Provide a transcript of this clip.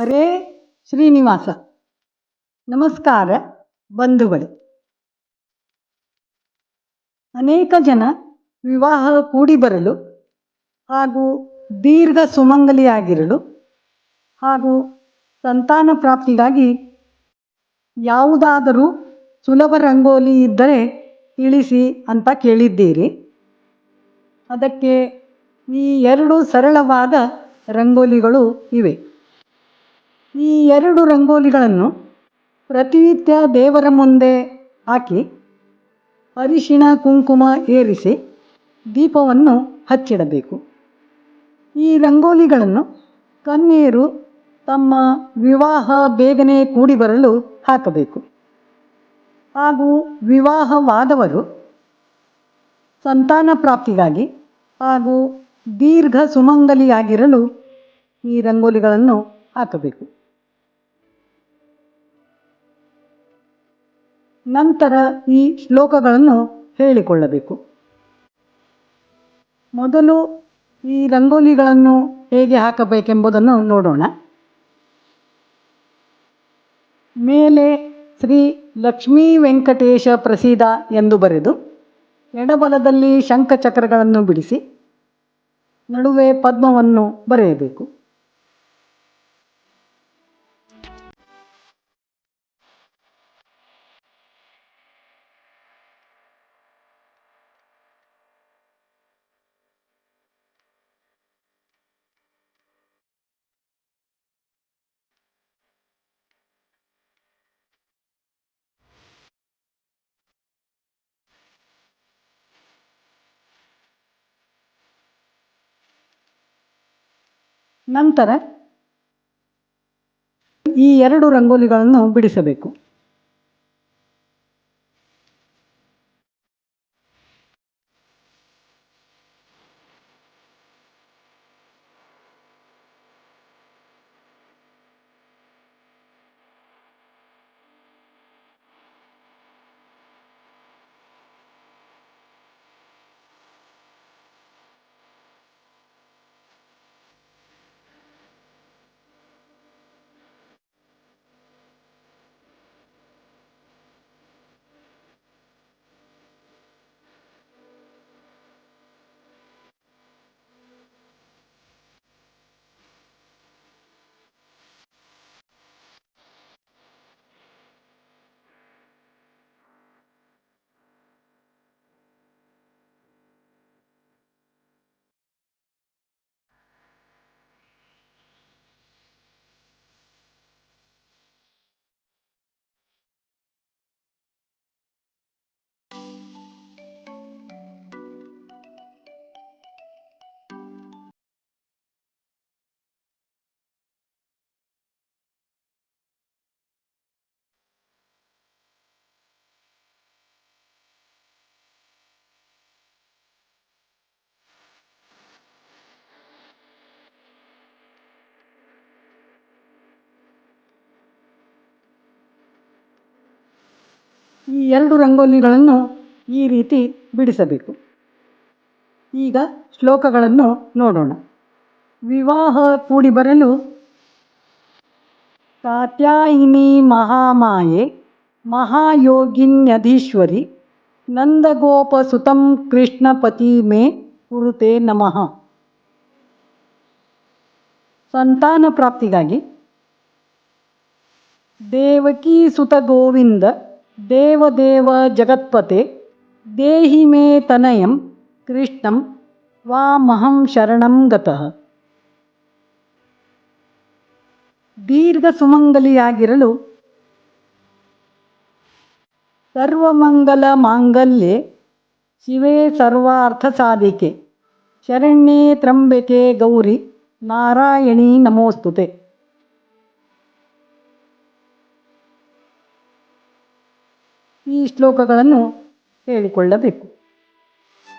ಹರೇ ಶ್ರೀನಿವಾಸ. ನಮಸ್ಕಾರ ಬಂಧುಗಳೇ. ಅನೇಕ ಜನ ವಿವಾಹ ಕೂಡಿ ಬರಲು ಹಾಗೂ ದೀರ್ಘ ಸುಮಂಗಲಿಯಾಗಿರಲು ಹಾಗೂ ಸಂತಾನ ಪ್ರಾಪ್ತಿಗಾಗಿ ಯಾವುದಾದರೂ ಸುಲಭ ರಂಗೋಲಿ ಇದ್ದರೆ ತಿಳಿಸಿ ಅಂತ ಕೇಳಿದ್ದೀರಿ. ಅದಕ್ಕೆ ಈ ಎರಡು ಸರಳವಾದ ರಂಗೋಲಿಗಳು ಇವೆ. ಈ ಎರಡು ರಂಗೋಲಿಗಳನ್ನು ಪ್ರತಿನಿತ್ಯ ದೇವರ ಮುಂದೆ ಹಾಕಿ ಅರಿಶಿಣ ಕುಂಕುಮ ಏರಿಸಿ ದೀಪವನ್ನು ಹಚ್ಚಿಡಬೇಕು. ಈ ರಂಗೋಲಿಗಳನ್ನು ಕನ್ಯೆಯರು ತಮ್ಮ ವಿವಾಹ ಬೇಗನೆ ಕೂಡಿ ಬರಲು ಹಾಕಬೇಕು. ಹಾಗೂ ವಿವಾಹವಾದವರು ಸಂತಾನ ಪ್ರಾಪ್ತಿಗಾಗಿ ಹಾಗೂ ದೀರ್ಘ ಸುಮಂಗಲಿಯಾಗಿರಲು ಈ ರಂಗೋಲಿಗಳನ್ನು ಹಾಕಬೇಕು. ನಂತರ ಈ ಶ್ಲೋಕಗಳನ್ನು ಹೇಳಿಕೊಳ್ಳಬೇಕು. ಮೊದಲು ಈ ರಂಗೋಲಿಗಳನ್ನು ಹೇಗೆ ಹಾಕಬೇಕೆಂಬುದನ್ನು ನೋಡೋಣ. ಮೇಲೆ ಶ್ರೀ ಲಕ್ಷ್ಮೀ ವೆಂಕಟೇಶ ಪ್ರಸೀದ ಎಂದು ಬರೆದು ಎಡಬಲದಲ್ಲಿ ಶಂಖಚಕ್ರಗಳನ್ನು ಬಿಡಿಸಿ ನಡುವೆ ಪದ್ಮವನ್ನು ಬರೆಯಬೇಕು. ನಂತರ ಈ ಎರಡು ರಂಗೋಲಿಗಳನ್ನು ಬಿಡಿಸಬೇಕು. ಈ ಎರಡು ರಂಗೋಲಿಗಳನ್ನು ಈ ರೀತಿ ಬಿಡಿಸಬೇಕು. ಈಗ ಶ್ಲೋಕಗಳನ್ನು ನೋಡೋಣ. ವಿವಾಹ ಕೂಡಿ ಬರಲು ಕಾತ್ಯಾಯಿನಿ ಮಹಾಮಾಯೆ, ಮಹಾಯೋಗಿನ್ಯಧೀಶ್ವರಿ, ನಂದಗೋಪಸುತಂ ಕೃಷ್ಣಪತಿ ಮೇ ಕುರುತೆ ನಮಃ. ಸಂತಾನ ಪ್ರಾಪ್ತಿಗಾಗಿ ದೇವಕೀ ಸುತ ಗೋವಿಂದ ದೇವದೇವ ಜಗತ್ಪತೆ ದೇಹಿ ಮೇ ತನಯಂ ಕೃಷ್ಣಂ ವಾಮಹಂ ಶರಣಂ ಗತಃ. ದೀರ್ಘ ಸುಮಂಗಲಿಯಾಗಿರಲು ಸರ್ವಮಂಗಲ ಮಾಂಗಲ್ಯೆ ಶಿವೇ ಸರ್ವಾರ್ಥ ಸಾಧಿಕೆ. ಶರಣ್ಯೇ ತ್ರಂಬಿಕೆ ಗೌರಿ ನಾರಾಯಣಿ ನಮೋಸ್ತುತೆ. ಈ ಶ್ಲೋಕಗಳನ್ನು ಹೇಳಿಕೊಳ್ಳಬೇಕು.